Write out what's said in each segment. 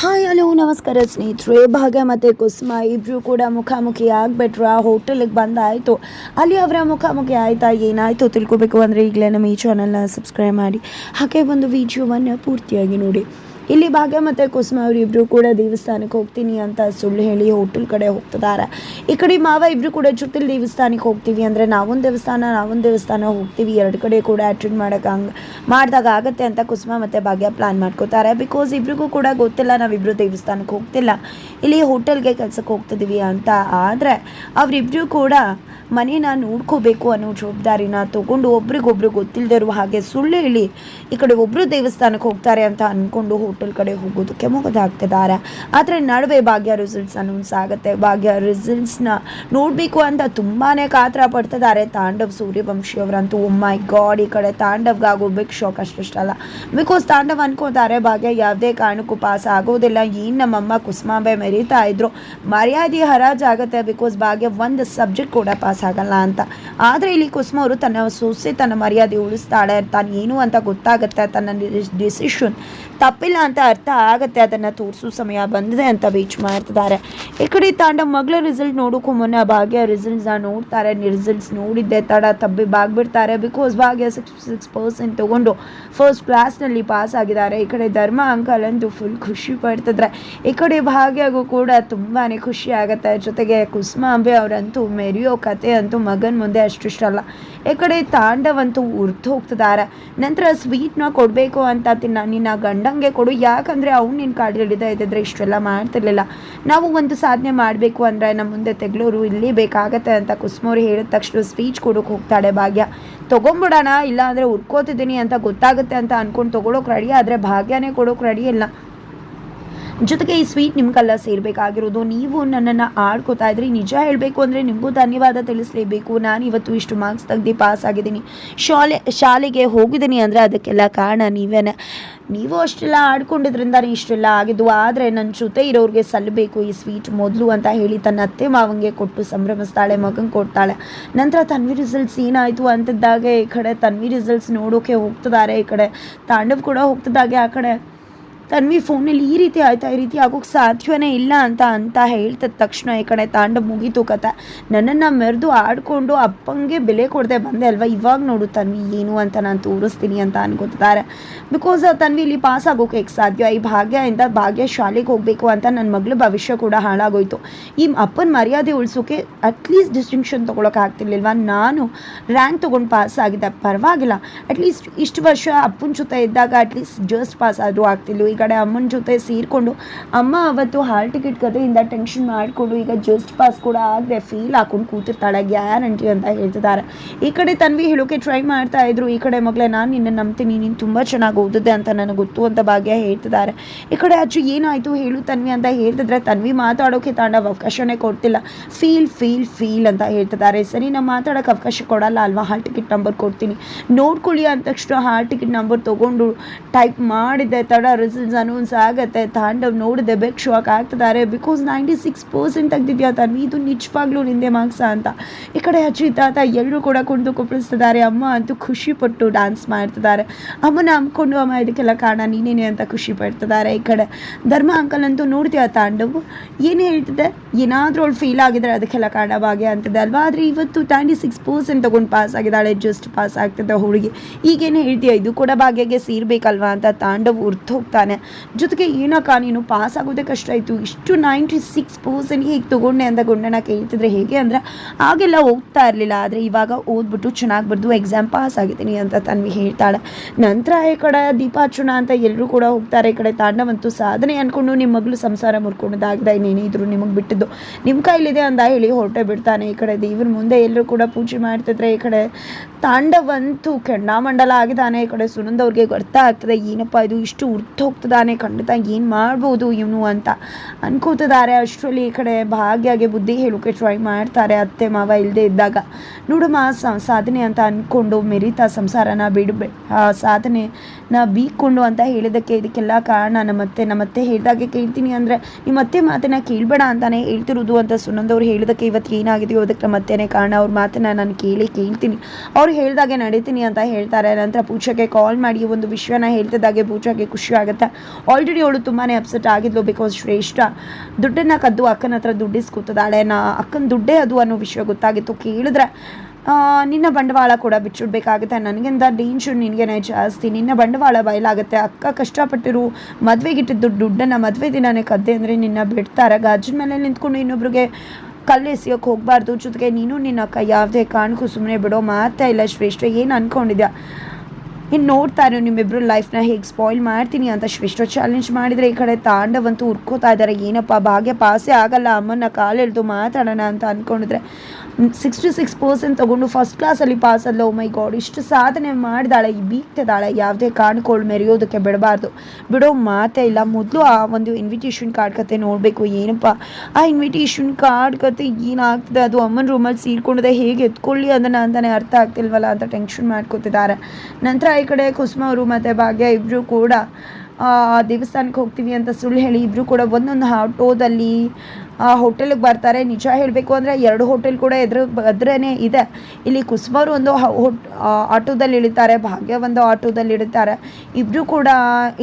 Hi hello ನಮಸ್ಕಾರ ಸ್ನೇಹಿತರೆ. ಭಾಗ್ಯ ಮತ್ತು ಕುಸುಮ ಇಬ್ಬರು ಕೂಡ ಮುಖಾಮುಖಿ ಆಗಿಬಿಟ್ರು. ಆ ಹೋಟೆಲಿಗೆ ಬಂದಾಯಿತು. ಅಲ್ಲಿ ಅವರ ಮುಖಾಮುಖಿ ಆಯಿತಾ, ಏನಾಯಿತು ತಿಳ್ಕೊಬೇಕು ಅಂದರೆ ಈಗಲೇ ನಮ್ಮ ಈ ಚಾನಲ್ನ ಸಬ್ಸ್ಕ್ರೈಬ್ ಮಾಡಿ. ಹಾಗೆ ಒಂದು ವಿಡಿಯೋವನ್ನು ಪೂರ್ತಿಯಾಗಿ ನೋಡಿ. ಇಲ್ಲಿ ಭಾಗ್ಯ ಮತ್ತು ಕುಸುಮ ಅವರಿಬ್ಬರು ಕೂಡ ದೇವಸ್ಥಾನಕ್ಕೆ ಹೋಗ್ತೀನಿ ಅಂತ ಸುಳ್ಳು ಹೇಳಿ ಹೋಟೆಲ್ ಕಡೆ ಹೋಗ್ತಿದ್ದಾರೆ. ಈ ಕಡೆ ಮಾವ ಇಬ್ರು ಕೂಡ ಜೊತೆಲಿ ದೇವಸ್ಥಾನಕ್ಕೆ ಹೋಗ್ತೀವಿ ಅಂದರೆ ನಾವೊಂದು ದೇವಸ್ಥಾನ ನಾವೊಂದು ದೇವಸ್ಥಾನ ಹೋಗ್ತೀವಿ. ಎರಡು ಕಡೆ ಕೂಡ ಅಟೆಂಡ್ ಮಾಡೋಕೆ ಹಂಗೆ ಮಾಡಿದಾಗ ಆಗುತ್ತೆ ಅಂತ ಕುಸುಮ ಮತ್ತು ಭಾಗ್ಯ ಪ್ಲಾನ್ ಮಾಡ್ಕೋತಾರೆ. ಬಿಕಾಸ್ ಇಬ್ರಿಗೂ ಕೂಡ ಗೊತ್ತಿಲ್ಲ ನಾವಿಬ್ಬರು ದೇವಸ್ಥಾನಕ್ಕೆ ಹೋಗ್ತಿಲ್ಲ. ಇಲ್ಲಿ ಹೋಟೆಲ್ಗೆ ಕೆಲ್ಸಕ್ಕೆ ಹೋಗ್ತಿದ್ದೀವಿ ಅಂತ. ಆದರೆ ಅವರಿಬ್ಬರು ಕೂಡ ಮನೇನ ನೋಡ್ಕೋಬೇಕು ಅನ್ನೋ ಜವಾಬ್ದಾರಿನ ತಗೊಂಡು ಒಬ್ರಿಗೊಬ್ರು ಗೊತ್ತಿಲ್ಲದೆ ಇರುವ ಹಾಗೆ ಸುಳ್ಳು ಹೇಳಿ ಈ ಕಡೆ ಒಬ್ಬರು ದೇವಸ್ಥಾನಕ್ಕೆ ಹೋಗ್ತಾರೆ ಅಂತ ಅಂದ್ಕೊಂಡು ಹೋಟೆಲ್ ಕಡೆ ಹೋಗೋದಕ್ಕೆ ಮುಗಿದಾಗ್ತಿದ್ದಾರೆ ಆದರೆ ನಡುವೆ ಭಾಗ್ಯ ರಿಸಲ್ಟ್ಸ್ ಅನೌನ್ಸ್ ಆಗುತ್ತೆ. ಭಾಗ್ಯ ರಿಸಲ್ಟ್ಸ್ನ ನೋಡಬೇಕು ಅಂತ ತುಂಬಾ ಕಾತರ ಪಡ್ತಿದ್ದಾರೆ ತಾಂಡವ್ ಸೂರ್ಯವಂಶಿ ಅವರಂತೂ. ಮೈ ಗಾಡ್ ಈ ಕಡೆ ತಾಂಡವ್ಗಾಗೋ ಬಿಗ್ ಶಾಕ್ ಅಷ್ಟಷ್ಟಲ್ಲ ಬಿಕಾಸ್ ತಾಂಡವ್ ಅನ್ಕೋತಾರೆ, ಭಾಗ್ಯ ಯಾವುದೇ ಕಾರಣಕ್ಕೂ ಪಾಸ್ ಆಗೋದಿಲ್ಲ. ಏನು ನಮ್ಮಮ್ಮ ಕುಸುಮಾಂಬೆ ಮೆರೀತಾ ಇದ್ರು. ಮರ್ಯಾದೆ ಹರಾಜಾಗುತ್ತೆ ಬಿಕಾಸ್ ಭಾಗ್ಯ ಒಂದು ಸಬ್ಜೆಕ್ಟ್ ಕೂಡ ಪಾಸ್ ಆಗಲ್ಲ ಅಂತ. ಆದರೆ ಇಲ್ಲಿ ಕುಸುಮ ಅವರು ತನ್ನ ಸೂಸಿ ತನ್ನ ಮರ್ಯಾದೆ ಉಳಿಸ್ತಾಳೆ. ತಾನು ಏನು ಅಂತ ಗೊತ್ತಾಗುತ್ತೆ ತನ್ನ ಡಿಸಿಷನ್ ತಪ್ಪಿಲ್ಲ ಅಂತ ಅರ್ಥ ಆಗುತ್ತೆ, ಅದನ್ನು ತೋರಿಸೋ ಸಮಯ ಬಂದಿದೆ ಅಂತ ಬೀಚ್ ಮಾಡ್ತಿದ್ದಾರೆ. ಈ ಕಡೆ ತಾಂಡ ಮಗಳ ರಿಸಲ್ಟ್ ನೋಡೋಕ್ಕೂ ಮೊನ್ನೆ ಭಾಗ್ಯ ರಿಸಲ್ಟ್ಸ್ನ ನೋಡ್ತಾರೆ ರಿಸಲ್ಟ್ಸ್ ನೋಡಿದ್ದೆ, ತಡ ತಬ್ಬಿ ಬಾಗ್ಬಿಡ್ತಾರೆ because Bhagya six six percent ತೊಗೊಂಡು ಫಸ್ಟ್ ಕ್ಲಾಸ್ನಲ್ಲಿ ಪಾಸ್ ಆಗಿದ್ದಾರೆ. ಈ ಕಡೆ ಧರ್ಮ ಅಂಕಲ್ ಅಂತೂ ಫುಲ್ ಖುಷಿ ಪಡ್ತಿದ್ರೆ. ಈ ಕಡೆ ಭಾಗ್ಯಗೂ ಕೂಡ ತುಂಬಾ ಖುಷಿ ಆಗುತ್ತೆ. ಜೊತೆಗೆ ಕುಸುಮಾಂಬೆ ಅವರಂತೂ ಮೆರೆಯೋ ಕತೆ ಅಂತೂ ಮಗನ ಮುಂದೆ ಅಷ್ಟಿಷ್ಟಲ್ಲ. ಈ ಕಡೆ ತಾಂಡವಂತೂ ಉರ್ತು ಹೋಗ್ತಿದ್ದಾರೆ. ನಂತರ ಸ್ವೀಟ್ನ ಕೊಡಬೇಕು ಅಂತ ತಿನ್ನ ನಿನ್ನ ಗಂಡಂಗೆ ಕೊಡು. ಯಾಕಂದರೆ ಅವ್ನು ನಿನ್ನ ಕಾಡು ಹಿಡಿದ ಇದ್ದಿದ್ರೆ ಇಷ್ಟೆಲ್ಲ ಮಾಡ್ತಿರ್ಲಿಲ್ಲ. ನಾವು ಒಂದು ಸಾಧನೆ ಮಾಡಬೇಕು ಅಂದರೆ ನಮ್ಮ ಮುಂದೆ ತೆಗ್ಲೂರು ಇಲ್ಲಿ ಬೇಕಾಗತ್ತೆ ಅಂತ ಕುಸ್ಮೋರಿ ಹೇಳಿದ ತಕ್ಷಣ ಸ್ಪೀಚ್ ಕೊಡೋಕೆ ಹೋಗ್ತಾಳೆ ಭಾಗ್ಯ. ತೊಗೊಂಬಿಡೋಣ ಇಲ್ಲ ಅಂದರೆ ಉರ್ಕೋತಿದ್ದೀನಿ ಅಂತ ಗೊತ್ತಾಗುತ್ತೆ ಅಂತ ಅನ್ಕೊಂಡು ತೊಗೊಳೋಕೆ ರೆಡಿ ಆದರೆ ಭಾಗ್ಯನೇ ಕೊಡೋಕೆ ರೆಡಿ ಇಲ್ಲ. ಜೊತೆಗೆ ಈ ಸ್ವೀಟ್ ನಿಮ್ಗೆಲ್ಲ ಸೇರಬೇಕಾಗಿರೋದು. ನೀವು ನನ್ನನ್ನು ಆಡ್ಕೋತಾ ಇದ್ರಿ. ನಿಜ ಹೇಳಬೇಕು ಅಂದರೆ ನಿಮಗೂ ಧನ್ಯವಾದ ತಿಳಿಸಲೇಬೇಕು. ನಾನು ಇವತ್ತು ಇಷ್ಟು ಮಾರ್ಕ್ಸ್ ತೆಗ್ದು ಪಾಸ್ ಆಗಿದ್ದೀನಿ. ಶಾಲೆ, ಶಾಲೆಗೆ ಹೋಗಿದ್ದೀನಿ ಅಂದರೆ ಅದಕ್ಕೆಲ್ಲ ಕಾರಣ ನೀವೇನೆ. ನೀವು ಅಷ್ಟೆಲ್ಲ ಆಡ್ಕೊಂಡಿದ್ರಿಂದ ಇಷ್ಟೆಲ್ಲ ಆಗಿದ್ದು. ಆದರೆ ನನ್ನ ಜೊತೆ ಇರೋರಿಗೆ ಸಲ್ಲಬೇಕು ಈ ಸ್ವೀಟ್ ಮೊದಲು ಅಂತ ಹೇಳಿ ತನ್ನ ಅತ್ತೆ ಮಾವಂಗೆ ಕೊಟ್ಟು ಸಂಭ್ರಮಿಸ್ತಾಳೆ ಮಗಂಗೆ ಕೊಡ್ತಾಳೆ. ನಂತರ ತನ್ವಿ ರಿಸಲ್ಟ್ಸ್ ಏನಾಯಿತು ಅಂತಿದ್ದಾಗೆ ಈ ಕಡೆ. ತನ್ವಿ ರಿಸಲ್ಟ್ಸ್ ನೋಡೋಕೆ ಹೋಗ್ತಿದ್ದಾರೆ ಈ ಕಡೆ. ತಾಂಡವ್ ಕೂಡ ಹೋಗ್ತಿದ್ದಾಗೆ ಆ ಕಡೆ. ತನ್ವಿ ಫೋನಲ್ಲಿ ಈ ರೀತಿ ಆಯ್ತಾ, ಈ ರೀತಿ ಆಗೋಕೆ ಸಾಧ್ಯವೇ ಇಲ್ಲ ಅಂತ ಅಂತ ಹೇಳ್ತದ ತಕ್ಷಣ ಈ ಕಡೆ ತಾಂಡ ಮುಗೀತು ಕತೆ. ನನ್ನನ್ನು ಮೆರೆದು ಆಡ್ಕೊಂಡು ಅಪ್ಪಂಗೆ ಬೆಲೆ ಕೊಡದೆ ಬಂದೆ ಅಲ್ವಾ? ಇವಾಗ ನೋಡು ತನ್ವಿ ಏನು ಅಂತ ನಾನು ತೋರಿಸ್ತೀನಿ ಅಂತ ಅನ್ಕೋತಿದ್ದಾರೆ. ಬಿಕಾಸ್ ತನ್ವಿ ಇಲ್ಲಿ ಪಾಸ್ ಆಗೋಕೆ ಸಾಧ್ಯ? ಈ ಭಾಗ್ಯದಿಂದ ಭಾಗ್ಯ ಶಾಲೆಗೆ ಹೋಗಬೇಕು ಅಂತ ನನ್ನ ಮಗಳ ಭವಿಷ್ಯ ಕೂಡ ಹಾಳಾಗೋಯ್ತು. ಈ ಅಪ್ಪನ ಮರ್ಯಾದೆ ಉಳಿಸೋಕೆ ಅಟ್ಲೀಸ್ಟ್ ಡಿಸ್ಟಿಂಕ್ಷನ್ ಆಗ್ತಿರ್ಲಿಲ್ವಾ? ನಾನು ರ್ಯಾಂಕ್ ತೊಗೊಂಡು ಪಾಸ್ ಆಗಿದ್ದೆ. ಪರವಾಗಿಲ್ಲ. ಅಟ್ಲೀಸ್ಟ್ ಇಷ್ಟು ವರ್ಷ ಅಪ್ಪನ ಜೊತೆ ಇದ್ದಾಗ ಅಟ್ಲೀಸ್ಟ್ ಜಸ್ಟ್ ಪಾಸ್ ಆದರೂ ಆಗ್ತಿಲ್ಲ ಈ ಕಡೆ ಅಮ್ಮನ ಜೊತೆ ಸೇರಿಕೊಂಡು ಅಮ್ಮ ಅವತ್ತು ಹಾಲ್ ಟಿಕೆಟ್ ಕಥೆಯಿಂದ ಟೆನ್ಷನ್ ಮಾಡಿಕೊಂಡು ಈಗ ಜಸ್ಟ್ ಪಾಸ್ ಕೂಡ ಆಗದೆ ಫೀಲ್ ಹಾಕೊಂಡು ಕೂತಿರ್ತಾಳೆ. ಗ್ಯಾರಂಟಿ ಅಂತ ಹೇಳ್ತಿದ್ದಾರೆ. ಈ ಕಡೆ ತನ್ವಿ ಹೇಳೋಕೆ ಟ್ರೈ ಮಾಡ್ತಾ ಇದ್ರು. ಈ ಕಡೆ ಮಗಳೇ, ನಾನು ನಿನ್ನ ನಂಬ್ತೀನಿ. ನೀನು ತುಂಬ ಚೆನ್ನಾಗಿ ಓದಿದೆ ಅಂತ ನನಗೆ ಗೊತ್ತು ಅಂತ ಭಾಗ್ಯ ಹೇಳ್ತಿದ್ದಾರೆ. ಈ ಕಡೆ ಅಜ್ಜು ಏನಾಯಿತು ಹೇಳು ತನ್ವಿ ಅಂತ ಹೇಳ್ತಿದ್ರೆ ತನ್ವಿ ಮಾತಾಡೋಕೆ ತಾಂಡ ಅವಕಾಶನೇ ಕೊಡ್ತಿಲ್ಲ. ಫೀಲ್ ಫೀಲ್ ಫೀಲ್ ಅಂತ ಹೇಳ್ತಿದ್ದಾರೆ. ಸರಿ, ನಾನು ಮಾತಾಡೋಕೆ ಅವಕಾಶ ಕೊಡಲ್ಲ ಅಲ್ವಾ? ಹಾಲ್ ಟಿಕೆಟ್ ನಂಬರ್ ಕೊಡ್ತೀನಿ. ನೋಡ್ಕೊಳ್ಳಿ ಅಂದ ತಕ್ಷಣ ಹಾಲ್ ಟಿಕೆಟ್ ನಂಬರ್ ತೊಗೊಂಡು ಟೈಪ್ ಮಾಡಿದ್ದೆ ತಡ ರಿಸಲ್ಟ್ಸ್ ಅನೌನ್ಸ್ ಆಗುತ್ತೆ, ತಾಂಡವ್ ನೋಡಿದೆ ಬೆಕ್ ಶಾಕ್ ಆಗ್ತಿದ್ದಾರೆ. ಬಿಕಾಸ್ ನೈಂಟಿ ಸಿಕ್ಸ್ ಪರ್ಸೆಂಟ್ ತೆಗ್ದಿದ್ಯಾ ತಾನು? ಇದು ನಿಜವಾಗ್ಲೂ ನಿಂದೆ ಮಾರ್ಕ್ಸ ಅಂತ. ಈ ಕಡೆ ಅಜ್ಜಿ ತಾತ ಎಲ್ಲರೂ ಕೂಡ ಕುಣಿದು ಕುಪ್ಪಳಿಸ್ತಿದ್ದಾರೆ. ಅಮ್ಮ ಅಂತೂ ಖುಷಿ ಪಟ್ಟು ಡ್ಯಾನ್ಸ್ ಮಾಡ್ತಿದ್ದಾರೆ. ಅಮ್ಮನ ಅಂಬ್ಕೊಂಡು, ಅಮ್ಮ ಇದಕ್ಕೆಲ್ಲ ಕಾರಣ ನೀನೇನೆ ಅಂತ ಖುಷಿ ಪಡ್ತಿದ್ದಾರೆ ಈ ಕಡೆ. ಧರ್ಮ ಅಂಕಲ್ ಅಂತೂ ನೋಡ್ತೀಯ ತಾಂಡವು? ಏನು ಹೇಳ್ತಿದ್ದೆ, ಏನಾದರೂ ಅವಳು ಫೀಲ್ ಆಗಿದ್ರೆ ಅದಕ್ಕೆಲ್ಲ ಕಾರಣ ಭಾಗ್ಯ ಅಂತಿದೆ ಅಲ್ವಾ? ಆದರೆ ಇವತ್ತು ಟ್ವೆಂಟಿ ಸಿಕ್ಸ್ ಪರ್ಸೆಂಟ್ ತೊಗೊಂಡು ಪಾಸ್ ಆಗಿದ್ದಾಳೆ ಜಸ್ಟ್ ಪಾಸ್ ಆಗ್ತಿದ್ದೆ ಹುಡುಗಿ. ಈಗೇನು ಹೇಳ್ತೀಯ, ಇದು ಕೂಡ ಭಾಗ್ಯಗೆ ಸೇರ್ಬೇಕಲ್ವಾ ಅಂತ ತಾಂಡವ್ ಉರ್ತು ಹೋಗ್ತಾನೆ. ಜೊತೆಗೆ ಏನಕ್ಕ ನೀನು ಪಾಸ್ ಆಗೋದೇ ಕಷ್ಟ ಆಯಿತು. ಇಷ್ಟು ನೈಂಟಿ ಸಿಕ್ಸ್ ಪರ್ಸೆಂಟ್ ಹೇಗೆ ತೊಗೊಂಡೆ ಅಂತ ಗುಂಡನ ಕೇಳ್ತಿದ್ರೆ ಹೇಗೆ ಅಂದರೆ ಆಗೆಲ್ಲ ಹೋಗ್ತಾ ಇರಲಿಲ್ಲ. ಆದರೆ ಇವಾಗ ಓದ್ಬಿಟ್ಟು ಚೆನ್ನಾಗಿ ಬರ್ದು ಎಕ್ಸಾಮ್ ಪಾಸ್ ಆಗಿದ್ದೀನಿ ಅಂತ ತನ್ವಿ ಹೇಳ್ತಾಳೆ. ನಂತರ ಈ ಕಡೆ ದೀಪಾರ್ಚುನ ಅಂತ ಎಲ್ಲರೂ ಕೂಡ ಹೋಗ್ತಾರೆ. ಈ ಕಡೆ ತಾಂಡವಂತೂ ಸಾಧನೆ ಅಂದ್ಕೊಂಡು ನಿಮ್ಮ ಮಗಳು ಸಂಸಾರ ಮುರ್ಕೊಂಡದಾಗಿದೆ ಇನ್ನೇನಿದ್ರು ನಿಮಗೆ ಬಿಟ್ಟಿದ್ದು. ನಿಮ್ಮ ಕೈಲಿದೆ ಅಂತ ಹೇಳಿ ಹೊರಟೆ ಬಿಡ್ತಾನೆ ಈ ಕಡೆ. ದೇವ್ರ ಮುಂದೆ ಎಲ್ಲರೂ ಕೂಡ ಪೂಜೆ ಮಾಡ್ತಿದ್ರೆ ಈ ಕಡೆ ತಾಂಡವಂತೂ ಕೆಂಡಾಮಂಡಲ ಆಗಿದ್ದಾನೆ. ಈ ಕಡೆ ಸುನಂದ್ ಅವ್ರಿಗೆ ಆಗ್ತದೆ. ಏನಪ್ಪ ಇದು? ಇಷ್ಟು ಉರ್ತು ಹೋಗ್ತದಾನೆ ಖಂಡಿತ ಏನು ಮಾಡ್ಬೋದು ಇವನು ಅಂತ ಅನ್ಕೋತಿದ್ದಾರೆ ಅಷ್ಟರಲ್ಲಿ ಈ ಕಡೆ ಭಾಗ್ಯಗೆ ಬುದ್ಧಿ ಹೇಳೋಕೆ ಟ್ರೈ ಮಾಡ್ತಾರೆ ಅತ್ತೆ ಮಾವ ಇಲ್ಲದೆ ಇದ್ದಾಗ. ನೋಡಮ್ಮ ಸಾಧನೆ ಅಂತ ಅಂದ್ಕೊಂಡು ಮೆರಿತಾ ಸಂಸಾರನ ಬಿಡಬೇ ಸಾಧನೆನ ಬೀಕೊಂಡು ಅಂತ ಹೇಳಿದ್ದಕ್ಕೆ ಇದಕ್ಕೆಲ್ಲ ಕಾರಣ ನಮ್ಮತ್ತೆ. ನಮ್ಮತ್ತೆ ಹೇಳಿದಾಗೆ ಕೇಳ್ತೀನಿ ಅಂದರೆ ನಿಮ್ಮತ್ತೆ ಮಾತನ್ನ ಕೇಳಬೇಡ ಅಂತಾನೆ ಹೇಳ್ತಿರೋದು ಅಂತ ಸುನಂದವ್ರು ಹೇಳಿದಕ್ಕೆ ಇವತ್ತು ಏನಾಗಿದೆಯೋ ಅದಕ್ಕೆ ನಮ್ಮತ್ತೆನೇ ಕಾರಣ. ಅವ್ರ ಮಾತನ್ನ ನಾನು ಕೇಳಿ ಕೇಳ್ತೀನಿ. ಅವ್ರು ಹೇಳಿದಾಗೆ ನಡೀತೀನಿ ಅಂತ ಹೇಳ್ತಾರೆ. ನಂತರ ಪೂಜೆಗೆ ಕಾಲ್ ಮಾಡಿ ಒಂದು ವಿಷಯನ ಹೇಳ್ತಿದ್ದಾಗೆ ಪೂಜೆಗೆ ಖುಷಿ ಆಗುತ್ತೆ? ಆಲ್ರೆಡಿ ಅವಳು ತುಂಬಾ ಅಪ್ಸೆಟ್ ಆಗಿದ್ಲು ಬಿಕಾಸ್ ಶ್ರೇಷ್ಠ ದುಡ್ಡನ್ನು ಕದ್ದು ಅಕ್ಕನ ಹತ್ರ ದುಡ್ಡಿಸ್ಕೊತದಾಳೆ ನಾ ಅಕ್ಕನ ದುಡ್ಡೇ ಅದು ಅನ್ನೋ ವಿಷಯ ಗೊತ್ತಾಗಿತ್ತು. ಕೇಳಿದ್ರೆ ನಿನ್ನ ಬಂಡವಾಳ ಕೂಡ ಬಿಚ್ಚಿಡ್ಬೇಕಾಗುತ್ತೆ. ನನಗಿಂತ ಡೇಂಜರ್ ನಿನಗೇನೆ ಜಾಸ್ತಿ. ನಿನ್ನ ಬಂಡವಾಳ ಬಯಲಾಗುತ್ತೆ. ಅಕ್ಕ ಕಷ್ಟಪಟ್ಟಿರು ಮದುವೆಗಿಟ್ಟಿದ್ದು ದುಡ್ಡನ್ನು ಮದುವೆ ದಿನನೇ ಕದ್ದೆ ಅಂದರೆ ನಿನ್ನ ಬಿಡ್ತಾರೆ. ಗಾಜಿನ ಮೇಲೆ ನಿಂತ್ಕೊಂಡು ಇನ್ನೊಬ್ರಿಗೆ ಕಲ್ಲು ಎಸಿಯೋಕೆ ಹೋಗಬಾರ್ದು. ಜೊತೆಗೆ ನೀನು ನಿನ್ನ ಅಕ್ಕ ಯಾವುದೇ ಕಾರಣಕ್ಕೂ ಸುಮ್ಮನೆ ಬಿಡೋ ಮಾತೇ ಇಲ್ಲ ಶ್ರೇಷ್ಠ. ಏನು ಅಂದ್ಕೊಂಡಿದ್ಯಾ ಇನ್ನು ನೋಡ್ತಾ ಇರೋ ನಿಮ್ಮಿಬ್ರು ಲೈಫ್ನ ಹೇಗೆ ಸ್ಪಾಯ್ಲ್ ಮಾಡ್ತೀನಿ ಅಂತ ಶ್ರೇಷ್ಠ ಚಾಲೆಂಜ್ ಮಾಡಿದರೆ ಈ ಕಡೆ ತಾಂಡವಂತೂ ಉರ್ಕೋತಾ ಇದ್ದಾರೆ ಏನಪ್ಪ, ಭಾಗ್ಯ ಪಾಸೇ ಆಗಲ್ಲ. ಅಮ್ಮನ ಕಾಲೆಳೆದು ಮಾತಾಡೋಣ ಅಂತ ಅಂದ್ಕೊಂಡಿದ್ರೆ ಸಿಕ್ಸ್ಟಿ ಸಿಕ್ಸ್ ಪರ್ಸೆಂಟ್ ತೊಗೊಂಡು ಫಸ್ಟ್ ಕ್ಲಾಸಲ್ಲಿ ಪಾಸ್ ಅಲ್ಲ. ಮೈ ಗಾಡ್ ಇಷ್ಟು ಸಾಧನೆ ಮಾಡಿದಾಳೆ, ಈ ಬೀಗ್ತದಾಳೆ, ಯಾವುದೇ ಕಾರಣಗಳು ಮೆರೆಯೋದಕ್ಕೆ ಬಿಡಬಾರ್ದು. ಬಿಡೋ ಮಾತೇ ಇಲ್ಲ. ಮೊದಲು ಆ ಒಂದು ಇನ್ವಿಟೇಷನ್ ಕಾರ್ಡ್ ಕತೆ ನೋಡಬೇಕು, ಏನಪ್ಪ? ಆ ಇನ್ವಿಟೇಷನ್ ಕಾರ್ಡ್ ಕತೆ ಏನಾಗ್ತದೆ? ಅದು ಅಮ್ಮನ ರೂಮಲ್ಲಿ ಸೀರ್ಕೊಂಡಿದೆ. ಹೇಗೆ ಎತ್ಕೊಳ್ಳಿ ಅದನ್ನು ಅಂತಾನೆ ಅರ್ಥ ಆಗ್ತಿಲ್ವಲ್ಲ ಅಂತ ಟೆನ್ಷನ್ ಮಾಡ್ಕೋತಿದ್ದಾರೆ. ನಂತರ ಈ ಕಡೆ ಕುಸುಮ ಅವರು ಮತ್ತು ಭಾಗ್ಯ ಇಬ್ಬರು ಕೂಡ ದೇವಸ್ಥಾನಕ್ಕೆ ಹೋಗ್ತೀವಿ ಅಂತ ಸುಳ್ಳು ಹೇಳಿ ಇಬ್ಬರು ಕೂಡ ಒಂದೊಂದು ಆಟೋದಲ್ಲಿ ಆ ಹೋಟೆಲ್ಗೆ ಬರ್ತಾರೆ. ನಿಜ ಹೇಳಬೇಕು ಅಂದರೆ ಎರಡು ಹೋಟೆಲ್ ಕೂಡ ಎದುರು ಎದುರೇ ಇದೆ. ಇಲ್ಲಿ ಕುಸುಮರು ಒಂದು ಆಟೋದಲ್ಲಿ ಇಳಿತಾರೆ, ಭಾಗ್ಯ ಒಂದು ಆಟೋದಲ್ಲಿ ಇಳಿತಾರೆ. ಇಬ್ಬರು ಕೂಡ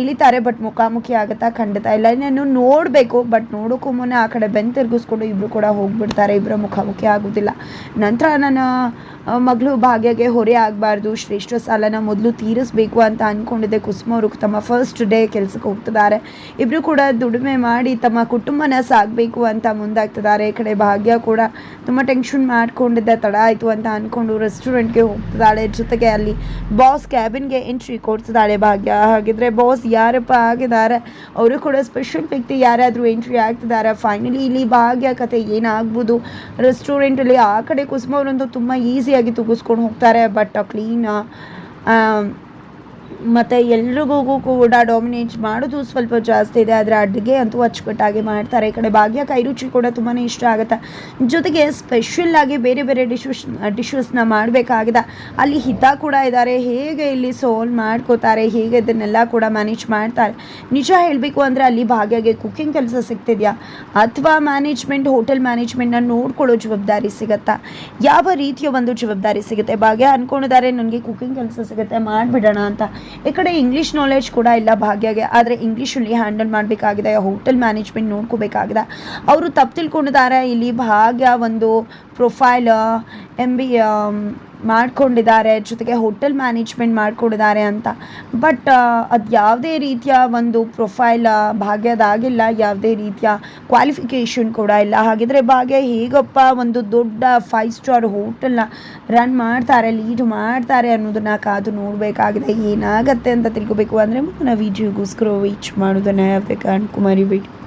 ಇಳಿತಾರೆ ಬಟ್ ಮುಖಾಮುಖಿ ಆಗುತ್ತಾ ಖಂಡಿತ ಇಲ್ಲ. ಇನ್ನೇನು ನೋಡಬೇಕು ಬಟ್ ನೋಡೋಕ್ಕೂ ಮುನ್ನ ಆ ಕಡೆ ಬೆನ್ ತಿರುಗಿಸ್ಕೊಂಡು ಇಬ್ಬರು ಕೂಡ ಹೋಗಿಬಿಡ್ತಾರೆ. ಇಬ್ಬರ ಮುಖಾಮುಖಿ ಆಗೋದಿಲ್ಲ. ನಂತರ ನನ್ನ ಮಗಳು ಭಾಗ್ಯಗೆ ಹೊರೆ ಆಗಬಾರ್ದು. ಶ್ರೇಷ್ಠ ಸಾಲನ ಮೊದಲು ತೀರಿಸಬೇಕು ಅಂತ ಅಂದ್ಕೊಂಡಿದ್ದೆ ಕುಸುಮ ಅವರು ತಮ್ಮ ಫಸ್ಟ್ ಡೇ ಕೆಲಸಕ್ಕೆ ಹೋಗ್ತಿದ್ದಾರೆ. ಇಬ್ಬರು ಕೂಡ ದುಡಿಮೆ ಮಾಡಿ ತಮ್ಮ ಕುಟುಂಬನ ಸಾಗಬೇಕು ಅಂತ ಮುಂದಾಗ್ತಿದ್ದಾರೆ. ಈ ಕಡೆ ಭಾಗ್ಯ ಕೂಡ ತುಂಬ ಟೆನ್ಷನ್ ಮಾಡ್ಕೊಂಡಿದ್ದೆ. ತಡ ಆಯಿತು ಅಂತ ಅಂದ್ಕೊಂಡು ರೆಸ್ಟೋರೆಂಟ್ಗೆ ಹೋಗ್ತಿದ್ದಾಳೆ. ಜೊತೆಗೆ ಅಲ್ಲಿ ಬಾಸ್ ಕ್ಯಾಬಿನ್ಗೆ ಎಂಟ್ರಿ ಕೊಡ್ತಿದ್ದಾಳೆ ಭಾಗ್ಯ. ಹಾಗಿದ್ರೆ ಬಾಸ್ ಯಾರಪ್ಪ ಆಗಿದ್ದಾರೆ? ಅವರು ಕೂಡ ಸ್ಪೆಷಲ್ ವ್ಯಕ್ತಿ ಯಾರಾದರೂ ಎಂಟ್ರಿ ಆಗ್ತಿದ್ದಾರೆ? ಫೈನಲಿ ಇಲ್ಲಿ ಭಾಗ್ಯ ಕತೆ ಏನಾಗ್ಬೋದು? ರೆಸ್ಟೋರೆಂಟಲ್ಲಿ ಆ ಕಡೆ ಕುಸುಮ ಅವರಂತೂ ತುಂಬ ಈಸಿಯಾಗಿ ತುಗಿಸ್ಕೊಂಡು ಹೋಗ್ತಾರೆ. ಬಟ್ ಕ್ಲೀನ್ ಮತ್ತು ಎಲ್ರಿಗೂ ಕೂಡ ಡಾಮಿನೇಟ್ ಮಾಡೋದು ಸ್ವಲ್ಪ ಜಾಸ್ತಿ ಇದೆ, ಆದರೆ ಅಡುಗೆ ಅಂತೂ ಅಚ್ಚುಕಟ್ಟಾಗಿ ಮಾಡ್ತಾರೆ. ಈ ಕಡೆ ಭಾಗ್ಯ ಕೈರುಚಿ ಕೂಡ ತುಂಬಾ ಇಷ್ಟ ಆಗುತ್ತೆ. ಜೊತೆಗೆ ಸ್ಪೆಷಲ್ ಆಗಿ ಬೇರೆ ಬೇರೆ ಡಿಶಸ್ ಡಿಶಸ್ನ ಮಾಡಬೇಕಾಗಿದೆ. ಅಲ್ಲಿ ಹಿತ ಕೂಡ ಇದ್ದಾರೆ ಹೇಗೆ ಇಲ್ಲಿ ಸೋಲ್ ಮಾಡ್ಕೋತಾರೆ, ಹೇಗೆ ಇದನ್ನೆಲ್ಲ ಕೂಡ ಮ್ಯಾನೇಜ್ ಮಾಡ್ತಾರೆ. ನಿಜ ಹೇಳಬೇಕು ಅಂದರೆ ಅಲ್ಲಿ ಭಾಗ್ಯಗೆ ಕುಕ್ಕಿಂಗ್ ಕೆಲಸ ಸಿಗ್ತಿದೆಯಾ? ಅಥವಾ ಮ್ಯಾನೇಜ್ಮೆಂಟ್ ಹೋಟೆಲ್ ಮ್ಯಾನೇಜ್ಮೆಂಟ್ನ ನೋಡ್ಕೊಳ್ಳೋ ಜವಾಬ್ದಾರಿ ಸಿಗುತ್ತಾ? ಯಾವ ರೀತಿಯ ಒಂದು ಜವಾಬ್ದಾರಿ ಸಿಗುತ್ತೆ? ಭಾಗ್ಯ ಅಂದ್ಕೊಂಡಿದ್ದಾರೆ ನನಗೆ ಕುಕ್ಕಿಂಗ್ ಕೆಲಸ ಸಿಗುತ್ತೆ, ಮಾಡಿಬಿಡೋಣ ಅಂತ. ಈ ಕಡೆ ಇಂಗ್ಲೀಷ್ ನಾಲೆಜ್ ಕೂಡ ಇಲ್ಲ ಭಾಗ್ಯಗೆ. ಆದರೆ ಇಂಗ್ಲೀಷಲ್ಲಿ ಹ್ಯಾಂಡಲ್ ಮಾಡಬೇಕಾಗಿದೆ ಹೋಟೆಲ್ ಮ್ಯಾನೇಜ್ಮೆಂಟ್ ನೋಡ್ಕೋಬೇಕಾಗಿದೆ. ಅವರು ತಪ್ಪು ತಿಳ್ಕೊಂಡಿದ್ದಾರೆ. ಇಲ್ಲಿ ಭಾಗ್ಯ ಒಂದು ಪ್ರೊಫೈಲ್ ಎಂ ಬಿ ಮಾಡ್ಕೊಂಡಿದ್ದಾರೆ, ಜೊತೆಗೆ ಹೋಟೆಲ್ ಮ್ಯಾನೇಜ್ಮೆಂಟ್ ಮಾಡಿಕೊಂಡಿದ್ದಾರೆ ಅಂತ. ಬಟ್ ಅದು ಯಾವುದೇ ರೀತಿಯ ಒಂದು ಪ್ರೊಫೈಲ್ ಭಾಗ್ಯದಾಗಿಲ್ಲ, ಯಾವುದೇ ರೀತಿಯ ಕ್ವಾಲಿಫಿಕೇಷನ್ ಕೂಡ ಇಲ್ಲ. ಹಾಗಿದ್ರೆ ಭಾಗ್ಯ ಹೇಗಪ್ಪ ಒಂದು ದೊಡ್ಡ ಫೈವ್ ಸ್ಟಾರ್ ಹೋಟೆಲ್ನ ರನ್ ಮಾಡ್ತಾರೆ ಲೀಡ್ ಮಾಡ್ತಾರೆ ಅನ್ನೋದನ್ನ ಕಾದು ನೋಡಬೇಕಾಗಿದೆ. ಏನಾಗತ್ತೆ ಅಂತ ತಿಳ್ಕೊಬೇಕು ಅಂದರೆ ಮುಂದಿನ ವೀಡಿಯೋಗೋಸ್ಕರ ವೀಚ್ ಮಾಡೋದನ್ನು ಯಾವ್ದೇ ಕುಮಾರಿ ಮರಿಬೇಡಿ